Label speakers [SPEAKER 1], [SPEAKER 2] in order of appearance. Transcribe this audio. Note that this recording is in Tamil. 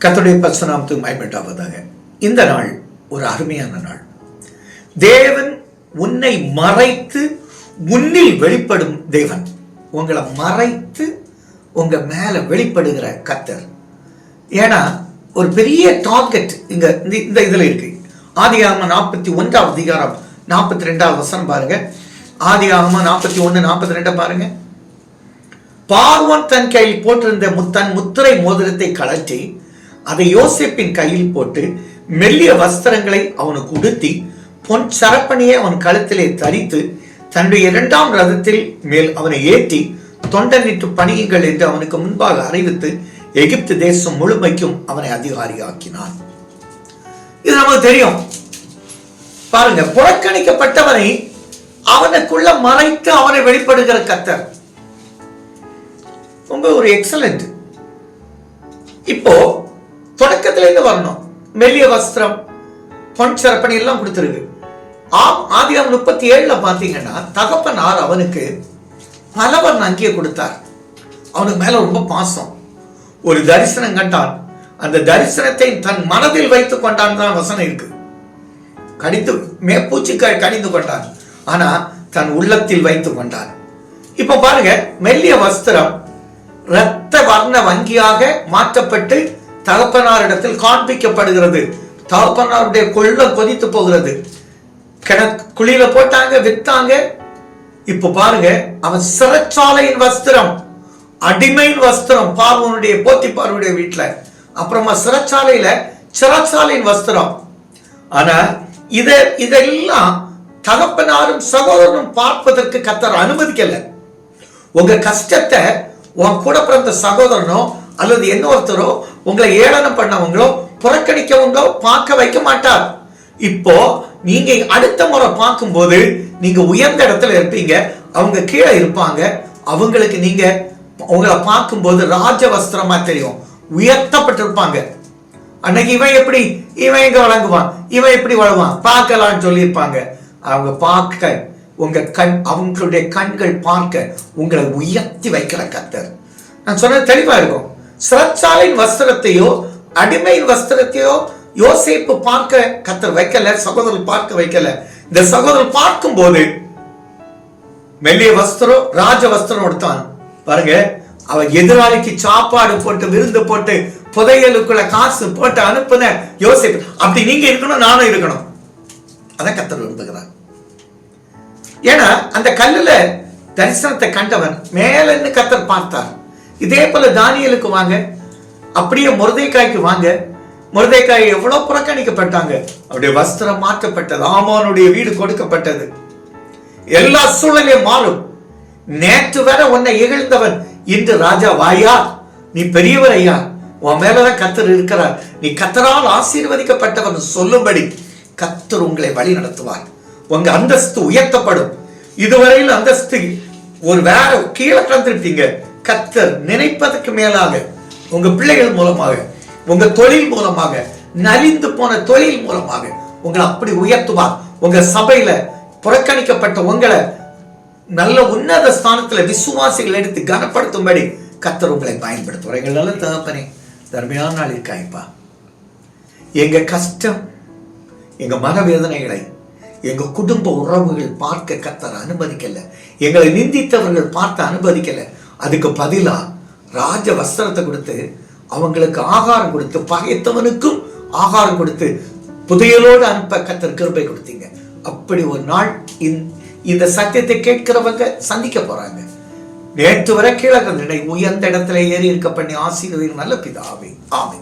[SPEAKER 1] கத்துடைய பரிசுநாமத்துக்கு மயப்பட்டாவதாக இந்த நாள் ஒரு அருமையான நாள். தேவன் உன்னை மறைத்து உன்னில் வெளிப்படும் தேவன். உங்களை மறைத்து உங்க மேல வெளிப்படுகிற கத்தர் ஏன்னா ஒரு பெரிய டார்கெட் இங்க இந்த- இந்த இதுல இருக்கு. ஆதியாகம நாற்பத்தி ஒன்றாவது அதிகாரம் நாற்பத்தி ரெண்டாவது வசனம் பாருங்க. ஆதியாகம நாற்பத்தி ஒன்று நாற்பத்தி ரெண்டு பாருங்க. பார்வன் தன் கையில் போட்டிருந்த முத்தன் முத்திரை மோதிரத்தை கழற்றி அதை யோசிப்பின் கையில் போட்டு மெல்லிய வஸ்திரங்களை அவனுக்கு உடுத்தி பொன் சரப்பணியை அவன் கழுத்திலே தரித்து தன்னுடைய இரண்டாம் ரதத்தில் மேல் அவனை ஏற்றி தொண்டனிட்டு பணியுங்கள் என்று அவனுக்கு முன்பாக அறிவித்து எகிப்து தேசம் முழுமைக்கும் அவனை அதிகாரியாக்கினான். இது நமக்கு தெரியும். பாருங்க புறக்கணிக்கப்பட்டவனை அவனுக்குள்ள மறைத்து அவனை வெளிப்படுகிற கத்தர் ரொம்ப ஒரு எக்ஸலண்ட் இப்போ தொடக்கத்திலேருந்து வரணும். மெல்லிய வஸ்திரம் பொன் சிறப்பணி எல்லாம் கொடுத்துருக்கு. ஆம் ஆதியாம் முப்பத்தி ஏழுல பாத்தீங்கன்னா தகப்பனார் அவனுக்கு பலவன் அங்கேயே கொடுத்தார். அவனுக்கு மேல ரொம்ப பாசம். ஒரு தரிசனம் கண்டான். அந்த தரிசனத்தை தன் மனதில் வைத்துக் கொண்டான் தான் வசனம் இருக்கு. கடித்து மேப்பூச்சி கடிந்து கொண்டான். ஆனா தன் உள்ளத்தில் வைத்துக் கொண்டான். இப்ப பாருங்க மெல்லிய வஸ்திரம் இரத்த வர்ண வங்கியாக மாற்றப்பட்டு தகப்பனாரிடத்தில் காண்பிக்கப்படுகிறது. தகப்பனாருடைய கொள்ளம் கொதித்து போகிறது. கிண- குழியில போட்டாங்க வித்தாங்க. இப்ப பாருங்க அவன் சிறைச்சாலையின் வஸ்திரம் அடிமையின் வஸ்திரம் பார்வனுடைய போத்தி பார்வனுடைய வீட்டுல அப்புறமா சிறைச்சாலையில சிறைச்சாலையின் வஸ்திரம். ஆனா இத இதெல்லாம் தகப்பனாரும் சகோதரனும் பார்ப்பதற்கு கத்தர் அனுமதிக்கல. உங்க கஷ்டத்தை உன் கூட பிறந்த சகோதரனும் அல்லது இன்னொருத்தரோ உங்களை ஏளனம் பண்ணவங்களோ புறக்கணிக்கவங்களோ பார்க்க வைக்க மாட்டார். இப்போ நீங்க அடுத்த முறை பார்க்கும்போது நீங்க உயர்ந்த இடத்துல இருப்பீங்க அவங்க கீழே இருப்பாங்க அவங்களுக்கு நீங்க உங்களை பார்க்கும்போது ராஜ வஸ்திரமா தெரியும். உயர்த்தப்பட்டிருப்பாங்க. அன்னைக்கு இவன் எப்படி இவன் எங்க வழங்குவான்? இவன் எப்படி வழங்குவான்? பார்க்கலாம்னு சொல்லியிருப்பாங்க. அவங்க பார்க்க உங்க கண் அவங்களுடைய கண்கள் பார்க்க உங்களை உயர்த்தி வைக்கிற கத்தர் நான் சொன்னது தெளிவா இருக்கும். சிறச்சாலின் வஸ்திரத்தையோ அடிமையின் வஸ்திரத்தையோ யோசிப்பு பார்க்க கத்தர் வைக்கல சகோதரர் பார்க்க வைக்கல. இந்த சகோதரர் பார்க்கும் போது மெல்லிய வஸ்திரம் ராஜ வஸ்திரம் எடுத்தான். பாருங்க அவன் எதிராளிக்கு சாப்பாடு போட்டு விருந்து போட்டு புதையலுக்குள்ள காசு போட்டு அனுப்புன யோசிப்பு. அப்படி நீங்க இருக்கணும் நானும் இருக்கணும். அதான் கத்தர் விரும்புகிறார். ஏன்னா அந்த கல்லுல தரிசனத்தை கண்டவன் மேல கத்தர் பார்த்தார். இதே போல தானியலுக்கு வாங்க. அப்படியே முருதைக்காய்க்கு வாங்க. முருதைக்காய் எவ்வளவு புறக்கணிக்கப்பட்டாங்க? அவருடைய வஸ்திரம் மாற்றப்பட்டது. ஆமானுடைய வீடு கொடுக்கப்பட்டது. எல்லா சூழலையும் மாறும். நேற்று வர உன்னை இகழ்ந்தவன் இன்று ராஜா வாயா? நீ பெரியவர் ஐயா. உன் மேலதான் கத்தர் இருக்கிறார். நீ கத்தரால் ஆசீர்வதிக்கப்பட்டவன் சொல்லும்படி கத்தர் உங்களை வழி நடத்துவார். உங்க அந்தஸ்து உயர்த்தப்படும். இதுவரையில் அந்தஸ்து ஒரு வேற கீழே கலந்துருப்பீங்க கத்தர் நினைப்பதற்கு மேலாக உங்க பிள்ளைகள் மூலமாக உங்க தொழில் மூலமாக நலிந்து போன தொழில் மூலமாக உங்களை அப்படி உயர்த்துவார். உங்க சபையில புறக்கணிக்கப்பட்ட உங்களை நல்ல உன்னத ஸ்தானத்துல விசுவாசிகள் எடுத்து கனப்படுத்தும்படி கத்தர் உங்களை பயன்படுத்துவார். எங்கள் நல்ல தகப்பனே தர்மையான நாள் இருக்காய்ப்பா. எங்க கஷ்டம் எங்க மனவேதனைகளை எங்க குடும்ப உறவுகள் பார்க்க கத்தர் அனுமதிக்கல. எங்களை நிந்தித்தவர்கள் பார்த்து அனுமதிக்கல. அதுக்கு பதிலா ராஜ வஸ்திரத்தை கொடுத்து அவங்களுக்கு ஆகாரம் கொடுத்து பகைத்தவனுக்கும் ஆகாரம் கொடுத்து புதையலோடு அனுப்ப கத்தர் கிருபை கொடுத்தீங்க. அப்படி ஒரு நாள் இந்த- இந்த சத்தியத்தை கேட்கிறவங்க சந்திக்க போறாங்க. நேற்று வரை கீழே உயர்ந்த இடத்துல ஏறி இருக்க பண்ணி ஆசீர்வதிகள் நல்ல பிதாவே. ஆமை